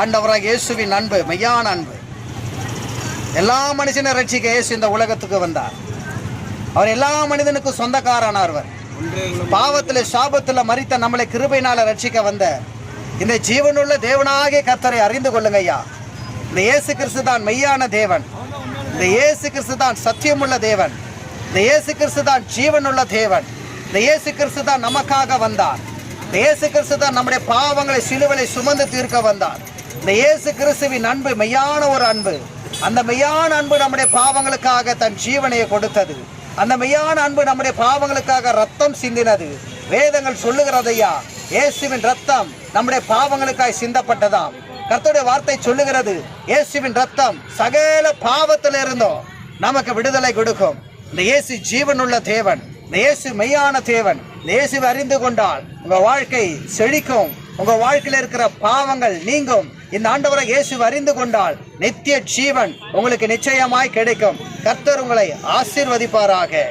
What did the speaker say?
ஆண்டவராக இயேசுவின் அன்பு மெய்யான அன்பு. எல்லா மனுஷனை ரட்சிக்க இயேசு இந்த உலகத்துக்கு வந்தார். அவர் எல்லா மனிதனுக்கும் சொந்தக்காரனானவர் பாவத்தில் சாபத்தில் மறித்த நம்மளை கிருபையினால் ரட்சிக்க வந்த இந்த ஜீவனுள்ள தேவனாகிய கர்த்தரை அறிந்து கொள்ளுங்க ஐயா. இந்த இயேசு கிறிஸ்து தான் மெய்யான தேவன். இந்த இயேசு கிறிஸ்து தான் சத்தியமுள்ள தேவன். இந்த இயேசு கிறிஸ்து தான் ஜீவனுள்ள தேவன். இந்த இயேசு கிறிஸ்து தான் நமக்காக வந்தார். இந்த இயேசு கிறிஸ்து தான் நம்முடைய பாவங்களை சிலுவலை சுமந்து தீர்க்க வந்தார். இந்த இயேசு கிறிஸ்துவின் அன்பு மெய்யான ஒரு அன்பு. அந்த மெய்யான அன்பு நம்முடைய பாவங்களுக்காக தன் ஜீவனையை கொடுத்தது. அந்த மெய்யான அன்பு நம்முடைய பாவங்களுக்காக ரத்தம் சிந்தினது. வேதங்கள் சொல்லுகிறதையா இயேசுவின் ரத்தம் நம்முடைய பாவங்களுக்காய் சிந்தப்பட்டதாம். கர்த்தருடைய வார்த்தை சொல்லுகிறது இயேசுவின் ரத்தம் சகல பாவத்தில் இருந்தோம் நமக்கு விடுதலை கொடுக்கும். இந்த இயேசு ஜீவனுள்ள தேவன் இந்த இயேசு மெய்யான தேவன் இந்த இயேசுவை அறிந்து கொண்டால் உங்க வாழ்க்கை செழிக்கும். உங்க வாழ்க்கையில் இருக்கிற பாவங்கள் நீங்கும். இந்த ஆண்டவரை இயேசு அறிந்து கொண்டால் நித்திய ஜீவன் உங்களுக்கு நிச்சயமாய் கிடைக்கும். கர்த்தர் உங்களை ஆசீர்வதிப்பாராக.